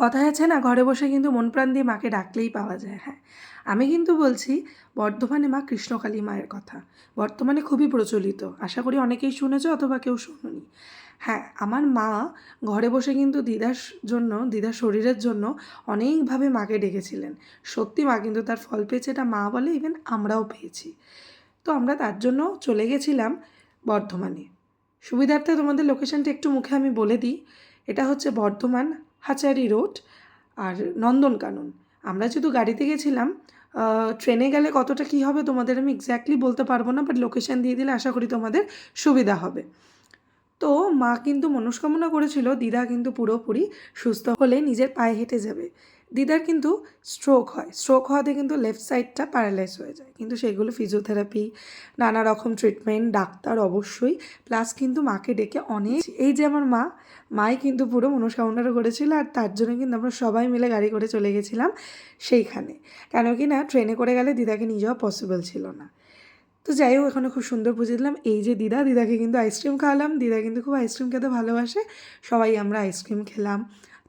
কথায় আছে না, ঘরে বসে কিন্তু মন প্রাণ দিয়ে মাকে ডাকলেই পাওয়া যায় হ্যাঁ। আমি কিন্তু বলছি, বর্ধমানে মা কৃষ্ণকালী মায়ের কথা। বর্তমানে খুবই প্রচলিত। আশা করি অনেকেই শুনেছ অথবা কেউ শোনোনি। হ্যাঁ আমার মা ঘরে বসে কিন্তু দিদার জন্য, দিদার শরীরের জন্য অনেকভাবে মাকে ডেকেছিলেন। সত্যি মা কিন্তু তার ফল পেয়েছে, এটা মা বলে ইভেন আমরাও পেয়েছি। তো আমরা তার জন্য চলে গেছিলাম বর্ধমানে। সুবিধার্থে তোমাদের লোকেশনটা একটু মুখে আমি বলে দিই। এটা হচ্ছে বর্ধমান হাচারি রোড আর নন্দনকানন। আমরা যেহেতু গাড়িতে গেছিলাম ট্রেনে গেলে কতটা কি হবে তোমাদের আমি এক্স্যাক্টলি বলতে পারব না বাট লোকেশান দিয়ে দিলে আশা করি তোমাদের সুবিধা হবে। তো মা কিন্তু মনস্কামনা করেছিল, দিদা কিন্তু পুরোপুরি সুস্থ হলে নিজের পায়ে হেঁটে যাবে। দিদার কিন্তু স্ট্রোক হয়। স্ট্রোক হওয়াতে কিন্তু লেফট সাইডটা প্যারালাইজ হয়ে যায়। কিন্তু সেগুলো ফিজিওথেরাপি নানা রকম ট্রিটমেন্ট ডাক্তার অবশ্যই প্লাস কিন্তু মাকে ডেকে অনেক এই যে আমার মা, মাই কিন্তু পুরো মনস্কামনাটা করেছিল আর তার জন্য কিন্তু আমরা সবাই মিলে গাড়ি করে চলে গেছিলাম সেইখানে। কেন কি না ট্রেনে করে গেলে দিদাকে নিয়ে যাওয়া পসিবল ছিল না। তো যাই হোক, এখানে খুব সুন্দর পুজো দিলাম। এই যে দিদা, দিদাকে কিন্তু আইসক্রিম খাওয়ালাম। দিদা কিন্তু খুব আইসক্রিম খেতে ভালোবাসে। সবাই আমরা আইসক্রিম খেলাম।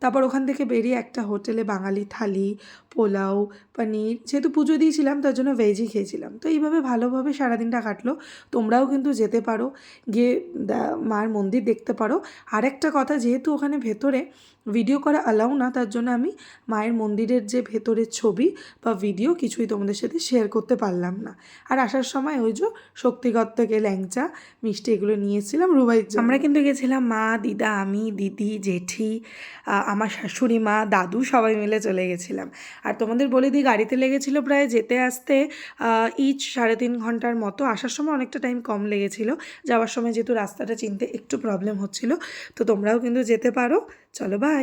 তারপর ওখান থেকে বেরিয়ে একটা হোটেলে বাঙালি থালি, পোলাও, পনির, যেহেতু পুজো দিয়েছিলাম, তার জন্য ভেজই খেয়েছিলাম। তো এইভাবে ভালোভাবে সারাদিনটা কাটলো। তোমরাও কিন্তু যেতে পারো, গিয়ে মার মন্দির দেখতে পারো। আরেকটা কথা, যেহেতু ওখানে ভেতরে ভিডিও করা অ্যালাউ না, তার জন্য আমি মায়ের মন্দিরের যে ভেতরের ছবি বা ভিডিও কিছুই তোমাদের সাথে শেয়ার করতে পারলাম না। আর আসার সময় ওই যে শক্তিগত থেকে ল্যাংচা, মিষ্টি এগুলো নিয়েছিলাম রুবাই আমরা কিন্তু গেছিলাম মা, দিদা, আমি, দিদি, জেঠি আমার শাশুড়ি মা, দাদু সবাই মিলে চলে গেছিলাম। আর তোমাদের বলে দিই গাড়িতে লেগেছিল প্রায় যেতে আসতে ইচ সাড়ে তিন ঘণ্টার মতো। আসার সময় অনেকটা টাইম কম লেগেছিল। যাওয়ার সময় যেহেতু রাস্তাটা চিনতে একটু প্রবলেম হচ্ছিল। তো তোমরাও কিন্তু যেতে পারো। চলো বাই